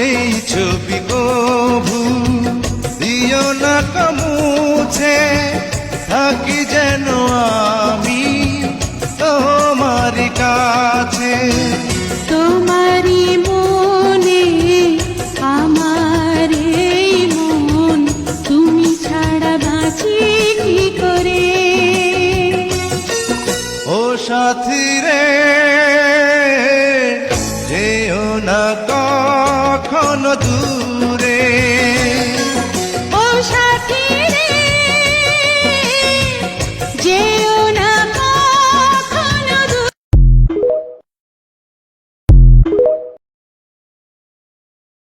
ছবি কভু দিও না কমুছে থাকি যেন আমি তোমার কাছে। তোমারই মনে আমার এই মন তুমি ছাড়া বাঁচি কি করে? ও সাথী রে যেও না কখনো দূরে।